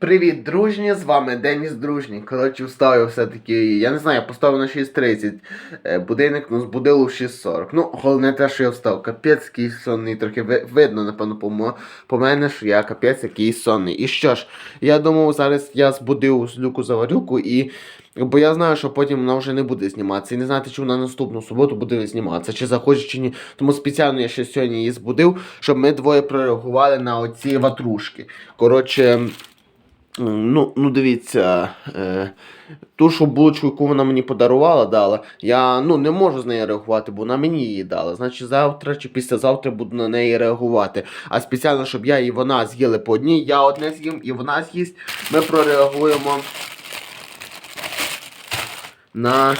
Привіт, дружні! З вами Деніс Дружній. Коротше, встав я все-таки, я не знаю, я поставив на 6.30. Е, Будильник ну, збудило в 6.40. Ну, головне те, що я встав. Капець який сонний, трохи видно, напевно, по, мене, що я капець який сонний. І що ж, я думав, зараз я збудив злюку заварюку і. Бо я знаю, що потім вона вже не буде зніматися. І не знати, чи вона наступну суботу буде зніматися, чи захоче, чи ні. Тому спеціально я ще сьогодні її збудив, щоб ми двоє прореагували на оці ватрушки. Коротше. Ну, ну дивіться, е, ту що булочку, яку вона мені подарувала, дала, я ну, не можу з нею реагувати, бо вона мені її дала. Значить, завтра чи післязавтра буду на неї реагувати. А спеціально, щоб я і вона з'їли по одній, я одне з'їм і вона з'їсть, ми прореагуємо на,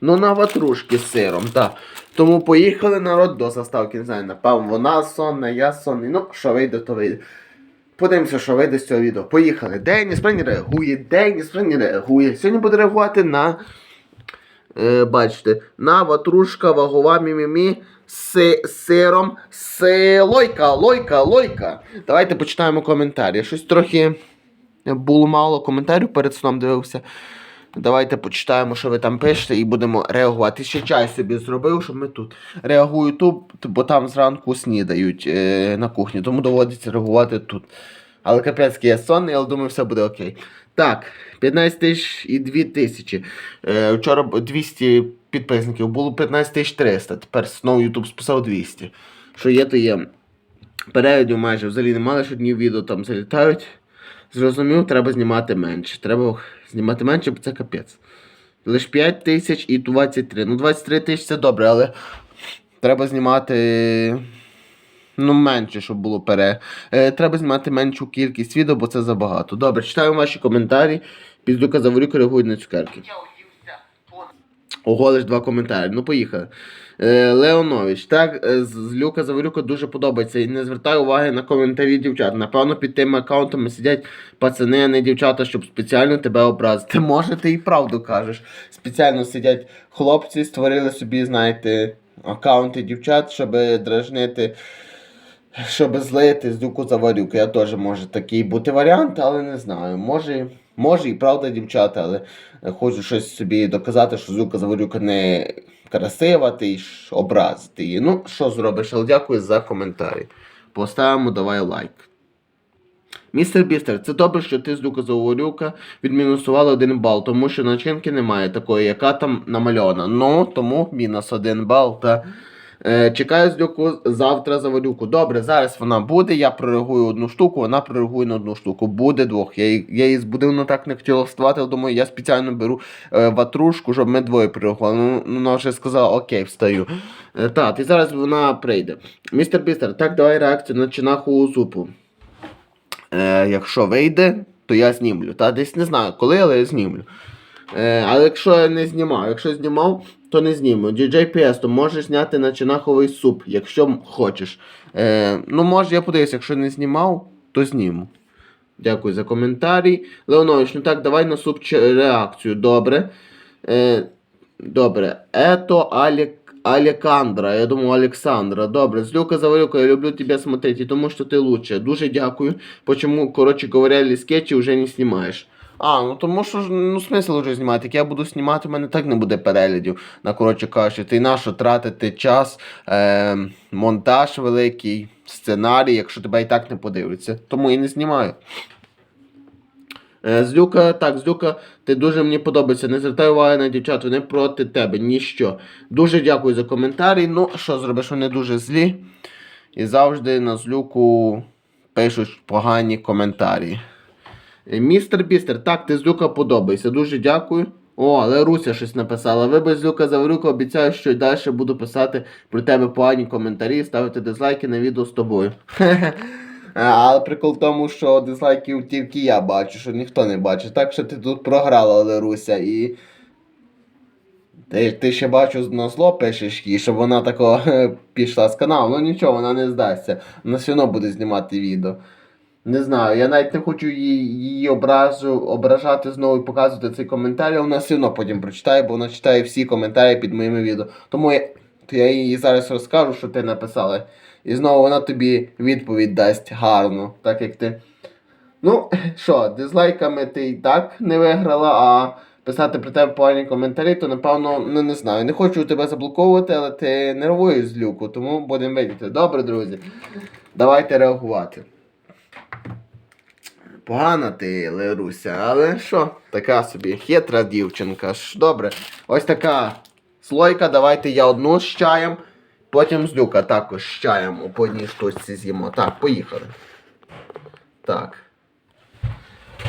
ну, на ватрушки з сиром. так. Тому поїхали народ до заставки. Не знаю, напевно, вона сонна, я сонний. Ну, що вийде, то вийде. Подивимося, що вийде з цього відео. Поїхали. Деніс Френі реагує, Деніс Френі реагує. Сьогодні буде реагувати на. Е, бачите, на ватрушка вагова мімімі з сиром. С лойка, лойка, лойка. Давайте почитаємо коментарі. Щось трохи було мало коментарів перед сном дивився. Давайте почитаємо, що ви там пишете, і будемо реагувати. Ще чай собі зробив, щоб ми тут. Реагую тут, бо там зранку снідають е, на кухні, тому доводиться реагувати тут. Але капець я сонний, але думаю, все буде окей. Так, 15 тисяч і 2 тисячі. Е, вчора 200 підписників, було 15 тисяч 300. Тепер знову YouTube списав 200. Що є, то є. Переглядів майже взагалі немає, що одні відео там залітають. Зрозумів, треба знімати менше. Треба знімати менше, бо це капець. Лише 5 тисяч і 23. Ну, 23 тисяч це добре, але треба знімати. Ну, менше, щоб було пере. Е, треба знімати меншу кількість відео, бо це забагато. Добре, читаю ваші коментарі. Піздука Заворюка реагує на цукерки. Ого, лиш два коментарі. Ну, поїхали. Е, Леонович, так, е, з Люка Заворюка дуже подобається. І не звертай уваги на коментарі дівчат. Напевно, під тими аккаунтами сидять пацани, а не дівчата, щоб спеціально тебе образити. Може, ти і правду кажеш. Спеціально сидять хлопці, створили собі, знаєте, аккаунти дівчат, щоб дражнити. Щоб злити з Люку Заварюку. Я теж може такий бути варіант, але не знаю. Може, може і правда, дівчата, але хочу щось собі доказати, що Зюка Заварюка не красива, ти ж її. Ну, що зробиш, але дякую за коментарі. Поставимо давай лайк. Містер Бістер, це добре, що ти з Люка відмінусували один бал, тому що начинки немає такої, яка там намальована. Ну, тому мінус один бал. Та... Е, чекаю з Люку завтра Заварюку. Добре, зараз вона буде, я прореагую одну штуку, вона прореагує на одну штуку. Буде двох. Я, її- я її збудив, але так не хотіла вставати, але думаю, я спеціально беру е, ватрушку, щоб ми двоє прореагували. Ну, ну, вона вже сказала, окей, встаю. Е, так, і зараз вона прийде. Містер Бістер, так давай реакцію на чинахову зупу. Е, якщо вийде, то я знімлю. Та десь не знаю коли, але я знімлю. Е, але якщо я не знімав, якщо знімав, то не зніму. DJ PS, то можеш зняти на чинаховий суп, якщо хочеш. Е, ну, може, я подивлюся, якщо не знімав, то зніму. Дякую за коментарі. Леонович, ну так, давай на суп реакцію. Добре. Е, добре. Ето Алек. Александра, я думаю, Александра. Добре, Злюка Заварюка, я люблю тебя смотреть, тому что ты лучше. Дуже дякую. Почему, короче говоря, скетчі вже не знімаєш? А, ну тому що ну смисл вже знімати. Як я буду знімати, у мене так не буде переглядів. На коротше кажучи, ти нащо тратити час, е, монтаж великий, сценарій, якщо тебе і так не подивляться. Тому і не знімаю. Е, Злюка, так, Злюка, ти дуже мені подобається. Не звертай уваги на дівчат, вони проти тебе, ніщо. Дуже дякую за коментарі. Ну, що зробиш, вони дуже злі. І завжди на злюку пишуть погані коментарі. Е, Містер Бістер, так, ти Злюка подобається. Дуже дякую. О, але Руся щось написала. Ви без Злюка Заварюка обіцяю, що й далі буду писати про тебе погані коментарі, ставити дизлайки на відео з тобою. Хе-хе. Але прикол в тому, що дизлайків тільки я бачу, що ніхто не бачить. Так що ти тут програла, Леруся, і. Ти, ти ще бачу на зло пишеш їй, щоб вона тако пішла з каналу. Ну нічого, вона не здасться. Вона все одно буде знімати відео. Не знаю, я навіть не хочу її, її ображу, ображати знову і показувати цей коментар, вона все одно потім прочитає, бо вона читає всі коментарі під моїми відео. Тому я, то я їй зараз розкажу, що ти написала. І знову вона тобі відповідь дасть гарно, так як ти Ну, що, дизлайками ти і так не виграла, а писати про тебе погані коментарі, то напевно, ну не знаю. Не хочу тебе заблоковувати, але ти нервуєш з люку, тому будемо видіти. Добре, друзі. Давайте реагувати. Погана ти, Леруся, але що, така собі хитра дівчинка. ж. Добре. Ось така слойка, давайте я одну з чаєм, потім з люка також з чаєм по одній штучці з'їмо. Так, поїхали. Так.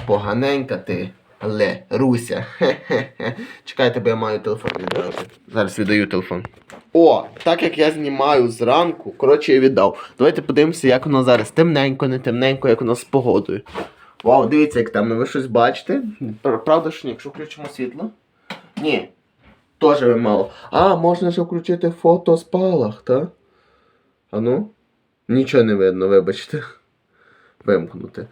Поганенька ти, але Руся. Хе-хе-хе. Чекайте, бо я маю телефон віддати. Зараз віддаю телефон. О, так як я знімаю зранку, коротше, я віддав. Давайте подивимося, як воно зараз темненько, не темненько, як воно з погодою. Вау, дивіться, як там, ви щось бачите? Правда ж ні, якщо включимо світло? Ні. Тоже ви мало. А, можна ще включити фотоспалах, так? А ну? Нічого не видно, вибачте. Вимкнути.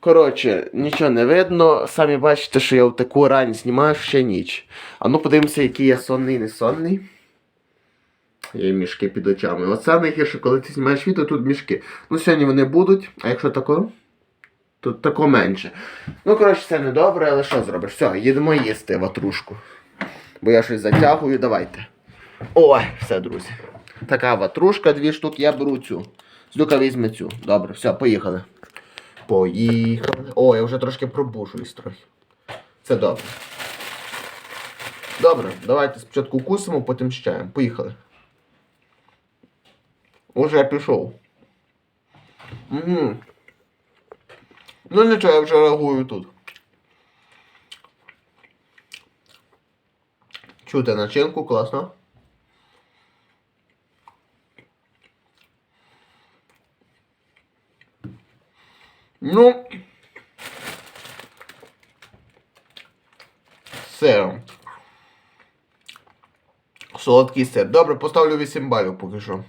Коротше, нічого не видно. Самі бачите, що я в таку рань знімаю ще ніч. А ну подивимося, який я сонний не сонний. Є і мішки під очами. Оце найгірше, коли ти знімаєш відео, тут мішки. Ну, сьогодні вони будуть, а якщо тако, то тако менше. Ну, коротше, це не добре, але що зробиш? Все, їдемо їсти ватрушку. Бо я щось затягую, давайте. Ой, все, друзі. Така ватрушка, дві штуки, я беру цю. Злюка візьме цю. Добре, все, поїхали. Поїхали. О, я вже трошки пробужуюсь трохи. Це добре. Добре, давайте спочатку кусимо, потім чаєм. Поїхали. Уже я пішов. Угу. Ну нічого, я вже реагую тут. Чути начинку, класно. Ну. Сиром. Солодкий сир. Добре, поставлю 8 балів поки що.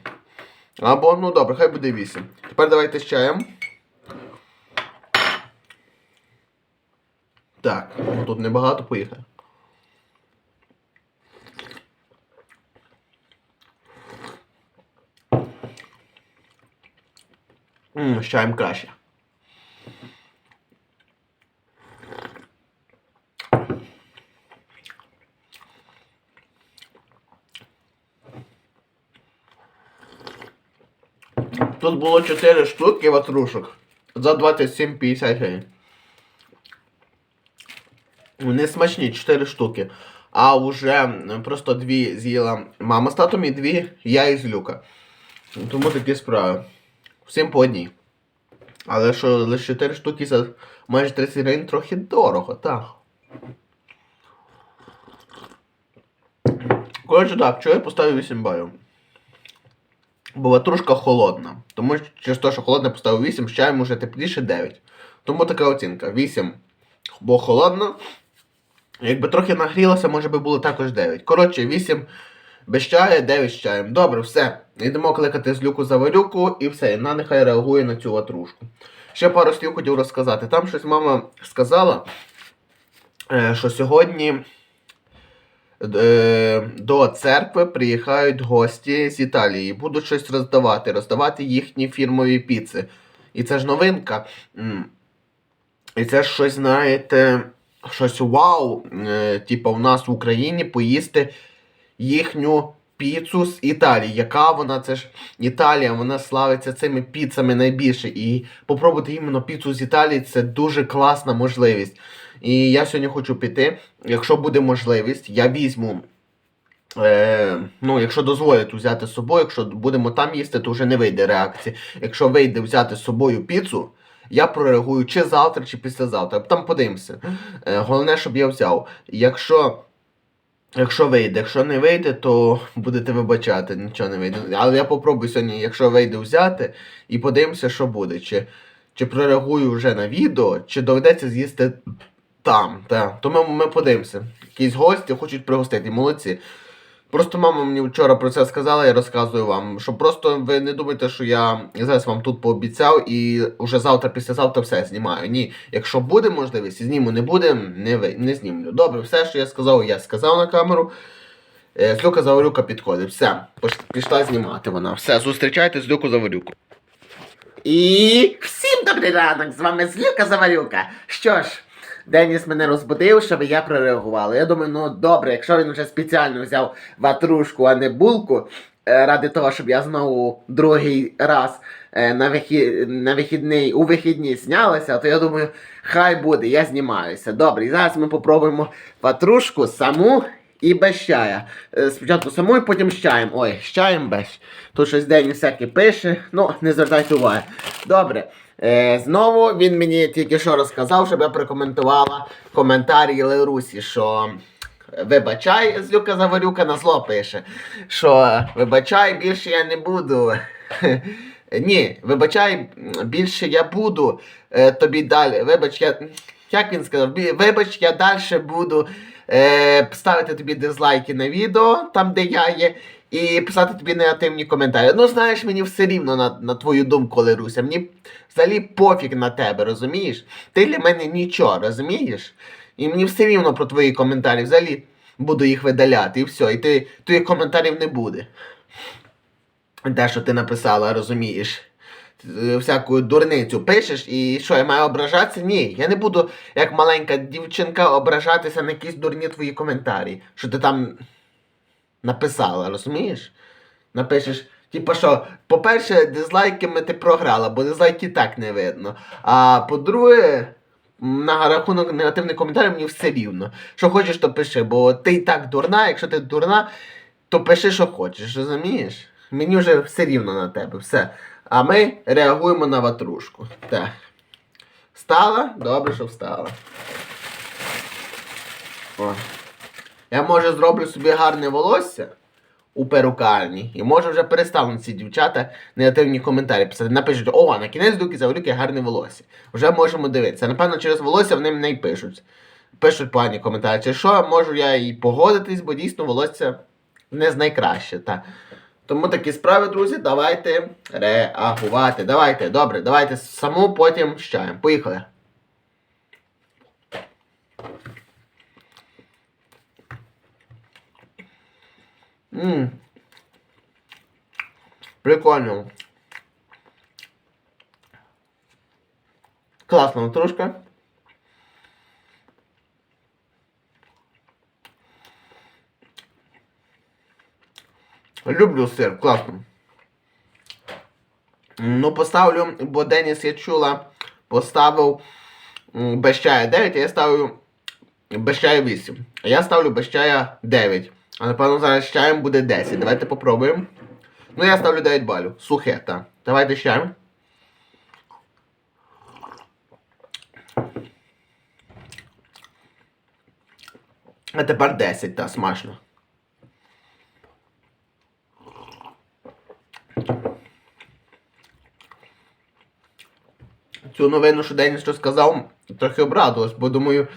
Або, ну добре, хай буде 8. Тепер давайте з чаєм. Так, тут небагато поїхали. З чаєм краще. Тут було 4 штуки ватрушок за 27,50 гривень. Вони смачні, 4 штуки. А вже просто дві з'їла мама з татом і дві я із люка. Тому такі справи. Всім по одній. Але що лише 4 штуки за майже 30 гривень трохи дорого, так. Коротше так, чого я поставив 8 балів? Бо ватрушка холодна. Тому що через те, що холодна поставив 8, з чаєм уже тепліше 9. Тому така оцінка. 8, бо холодна. Якби трохи нагрілося, може би було також 9. Коротше, 8 без чаю, 9 з чаєм. Добре, все. Йдемо кликати з люку заварюку і все. І вона нехай реагує на цю ватрушку. Ще пару слів хотів розказати. Там щось мама сказала, е, що сьогодні е, до церкви приїхають гості з Італії. Будуть щось роздавати, роздавати їхні фірмові піци. І це ж новинка. І це ж щось, знаєте, щось вау. Типу, в нас в Україні поїсти їхню піцу з Італії. Яка вона? Це ж Італія, вона славиться цими піцами найбільше. І попробувати іменно піцу з Італії це дуже класна можливість. І я сьогодні хочу піти. Якщо буде можливість, я візьму. Е, ну, якщо дозволять взяти з собою, якщо будемо там їсти, то вже не вийде реакції. Якщо вийде взяти з собою піцу, я прореагую чи завтра, чи післязавтра. Там подивимося. Е, головне, щоб я взяв. Якщо. Якщо вийде, якщо не вийде, то будете вибачати, нічого не вийде. Але я попробую сьогодні, якщо вийде взяти, і подивимося, що буде. Чи, чи прореагую вже на відео, чи доведеться з'їсти там. Та. То ми, ми подивимося. Якісь гості хочуть пригостити, молодці. Просто мама мені вчора про це сказала, я розказую вам. Що просто ви не думайте, що я зараз вам тут пообіцяв і вже завтра, післязавтра все знімаю. Ні, якщо буде можливість, зніму, не буде, не, ви- не знімлю. Добре, все, що я сказав, я сказав на камеру. Е, Злюка Заварюка підходить. Все, пішла знімати вона. Все, зустрічайте Злюку Заварюку. І всім добрий ранок! З вами Злюка Заварюка. Що ж, Деніс мене розбудив, щоб я прореагувала. Я думаю, ну добре, якщо він вже спеціально взяв ватрушку, а не булку, е, ради того, щоб я знову другий раз е, на, вихі... на вихідний, у вихідні знялася, то я думаю, хай буде, я знімаюся. Добре, і зараз ми попробуємо ватрушку саму і без чая. Е, Спочатку саму і потім з чаєм. Ой, з чаєм без. Тут щось день всяке пише. Ну, не звертайте уваги. Добре. Е, знову він мені тільки що розказав, щоб я прокоментувала коментарі Лерусі, що. Вибачай, Злюка Заварюка на зло пише. Що вибачай, більше я не буду. Ні, вибачай, більше я буду е, тобі далі. Вибач, я. Як він сказав? Вибач, я далі буду е, ставити тобі дизлайки на відео, там де я є, і писати тобі негативні коментарі. Ну, знаєш, мені все рівно на, на твою думку, Леруся. Мені взагалі пофіг на тебе, розумієш? Ти для мене нічого, розумієш? І мені все рівно про твої коментарі. Взагалі буду їх видаляти, і все. І ти, твоїх коментарів не буде. Те, що ти написала, розумієш. Е, Всяку дурницю пишеш, і що, я маю ображатися? Ні, я не буду, як маленька дівчинка, ображатися на якісь дурні твої коментарі, що ти там написала, розумієш? Напишеш, типа що, по-перше, дизлайками ти програла, бо дизлайки так не видно. А по-друге, на рахунок негативних коментарів мені все рівно. Що хочеш, то пиши, бо ти і так дурна, якщо ти дурна, то пиши, що хочеш, розумієш? Мені вже все рівно на тебе, все. А ми реагуємо на ватрушку. Так. Встала? Добре, що встала. О. Я може зроблю собі гарне волосся у перукарні. І може вже перестануть ці дівчата негативні коментарі писати. Напишуть, о, на кінець дуки завелике гарне волосся. Вже можемо дивитися. Напевно, через волосся вони мене й пишуть. Пишуть погані коментарі. Чи що, можу я і погодитись, бо дійсно волосся не з найкраще. Та. Тому такі справи, друзі, давайте реагувати. Давайте, добре, давайте саму потім чаєм. Поїхали. Ммм. Прикольно. Класна трошка. Люблю сир, класно. Ну, поставлю, бо Деніс я чула, поставив без чая 9, а я ставлю без чая 8. А я ставлю без чая 9. А напевно зараз з чаєм буде 10. Давайте попробуємо. Ну, я ставлю 9 балів. Сухе, так. Давайте з. А тепер 10, та смачно. Цю новину, що Деніс що сказав, трохи обрадувалась, бо думаю,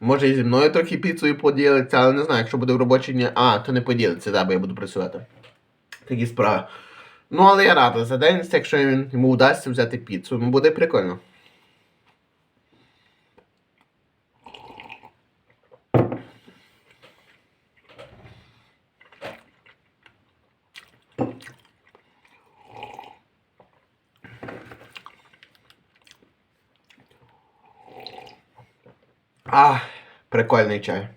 може і зі мною трохи піцею поділиться, але не знаю, якщо буде в робочі дні. А, то не поділиться, да, бо я буду працювати. Такі справи. Ну, але я радий за день, якщо він, йому вдасться взяти піцу. Ну, буде прикольно. А, прикольний чай.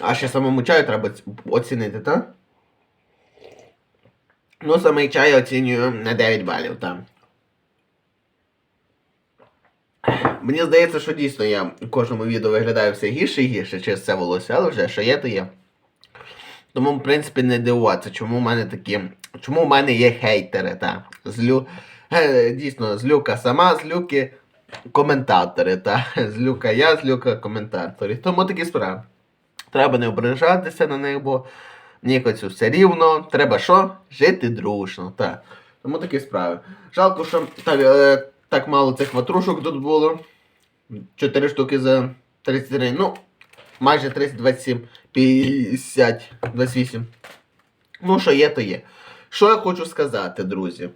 А ще самому чаю треба оцінити, так? Ну, самий чай я оцінюю на 9 балів, так. Мені здається, що дійсно я в кожному відео виглядаю все гірше і гірше через це волосся, але вже що є, то є. Тому, в принципі, не дивуватися, чому в мене такі. Чому в мене є хейтери, та. Злю. Е, Дійсно, злюка сама, злюки коментатори, та. Злюка я, злюка коментатори. Тому такі справи. Треба не ображатися на них, бо нікоцю все рівно. Треба що? Жити дружно. Та. Тому такі справи. Жалко, що так, е, так мало цих ватрушок тут було. 4 штуки за 33. Ну, майже 30, 27, 50, 28. Ну, що є, то є. Що я хочу сказати, друзі?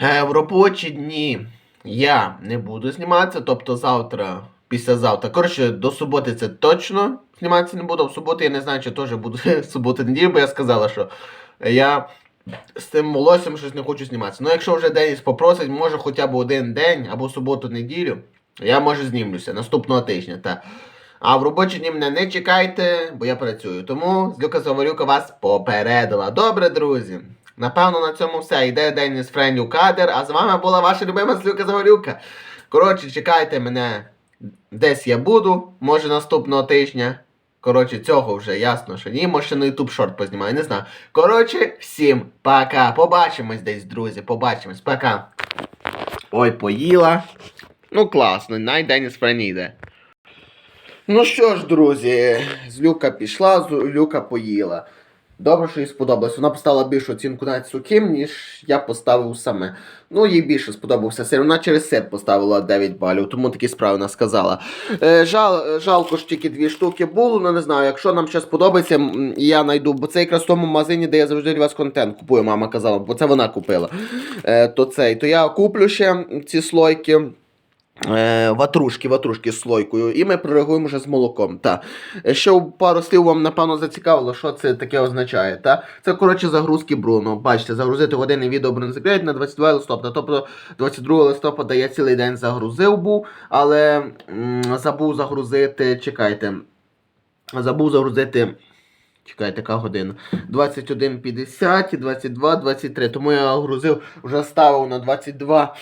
Е, в робочі дні я не буду зніматися, тобто завтра, післязавтра. Коротше, до суботи це точно зніматися не буду. В суботу я не знаю, чи теж буду суботу неділю, бо я сказала, що я з тим волоссям щось не хочу зніматися. Ну, якщо вже Деніс попросить, може хоча б один день або суботу-неділю, я може знімлюся наступного тижня. Та. А в робочі дні мене не чекайте, бо я працюю. Тому Злюка Заварюка вас попередила. Добре, друзі. Напевно, на цьому все. Йде Деніс Френлю кадр, а з вами була ваша любима Злюка Заварюка. Коротше, чекайте мене десь я буду, може наступного тижня. Коротше, цього вже ясно, що ні, може на YouTube шорт познімаю, не знаю. Коротше, всім пока. Побачимось десь, друзі, побачимось, пока. Ой, поїла. Ну класно, най Деніс Френі йде. Ну що ж, друзі, Злюка пішла, Злюка поїла. Добре, що їй сподобалось. Вона поставила більшу оцінку на Цукім, ніж я поставив саме. Ну, їй більше сподобався сир. Вона через сир поставила 9 балів, тому такі справи вона сказала. Е, жал, жалко ж тільки дві штуки було, ну не знаю, якщо нам ще сподобається, я знайду, бо це якраз в тому магазині, де я завжди для вас контент купую, мама казала, бо це вона купила. Е, то цей, то я куплю ще ці слойки. Е, ватрушки, ватрушки з слойкою, і ми прореагуємо вже з молоком. Та. Ще пару слів вам, напевно, зацікавило, що це таке означає. Та? Це, коротше, загрузки Бруно. Бачите, загрузити годинне відео Secret на 22 листопада. Тобто 22 листопада я цілий день загрузив був, але забув загрузити, чекайте, забув загрузити. Чекайте, яка година? 21.50, 22, 23. Тому я грузив, вже ставив на 22.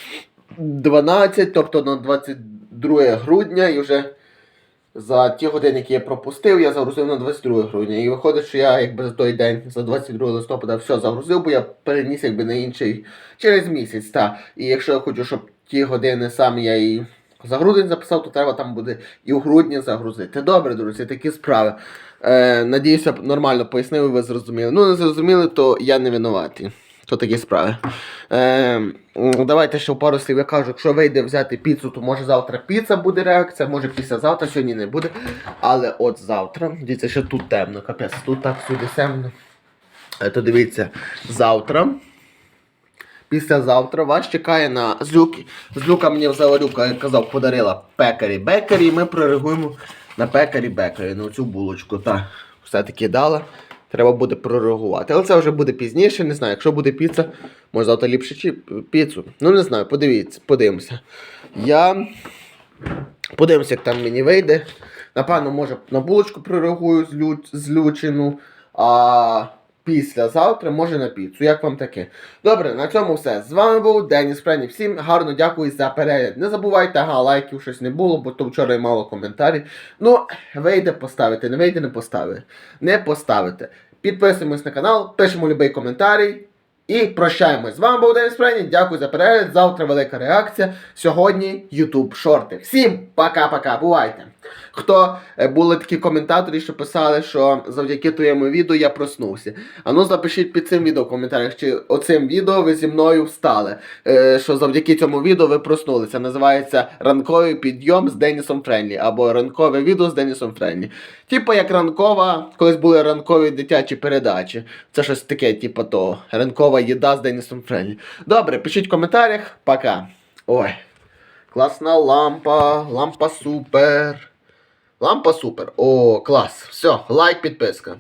12, тобто на 22 грудня, і вже за ті години, які я пропустив, я загрузив на 22 грудня. І виходить, що я якби за той день, за 22 листопада, все загрузив, бо я переніс якби на інший через місяць. Та. І якщо я хочу, щоб ті години сам я і за грудень записав, то треба там буде і в грудні загрузити. Добре, друзі, такі справи. Е, надіюся, нормально пояснив, і ви зрозуміли. Ну, не зрозуміли, то я не винуватий. То такі справи. Е, давайте ще пару слів я кажу, якщо вийде взяти піцу, то може завтра піца буде реакція, може післязавтра, сьогодні не буде. Але от завтра, дивіться, ще тут темно, капець, тут так всюди темно. Е, то дивіться, завтра. Післязавтра вас чекає на злюки. Злюка мені Заварюка, як казав, подарила пекарі бекарі, і ми прореагуємо на пекарі бекарі, на цю булочку. Та все-таки дала. Треба буде прореагувати. Але це вже буде пізніше, не знаю. Якщо буде піца, може завтра ліпше чи піцу. Ну не знаю, подивіться, подивимося. Я подивимося, як там мені вийде. Напевно, може на булочку прореагую злю... злючину, а післязавтра може на піцу. Як вам таке? Добре, на цьому все. З вами був Деніс Френі. Всім гарно дякую за перегляд. Не забувайте, ага, лайків щось не було, бо то вчора мало коментарів. Ну, вийде поставити, не вийде, не поставити. Не поставите. Підписуємось на канал, пишемо любий коментарій. І прощаємось. З вами був Деніс Френі. Дякую за перегляд. Завтра велика реакція. Сьогодні YouTube шорти. Всім пока-пока. Бувайте. Хто е, були такі коментаторі, що писали, що завдяки твоєму відео я проснувся. А ну запишіть під цим відео в коментарях, чи оцим відео ви зі мною встали. Е, що завдяки цьому відео ви проснулися. Називається Ранковий підйом з Денісом Френлі. Або ранкове відео з Денісом Френлі. Типу як ранкова, колись були ранкові дитячі передачі. Це щось таке, типу того. Ранкова їда з Денісом Френлі. Добре, пишіть в коментарях. Пока. Ой. Класна лампа, лампа супер. Лампа супер. О, клас. Все, лайк, підписка.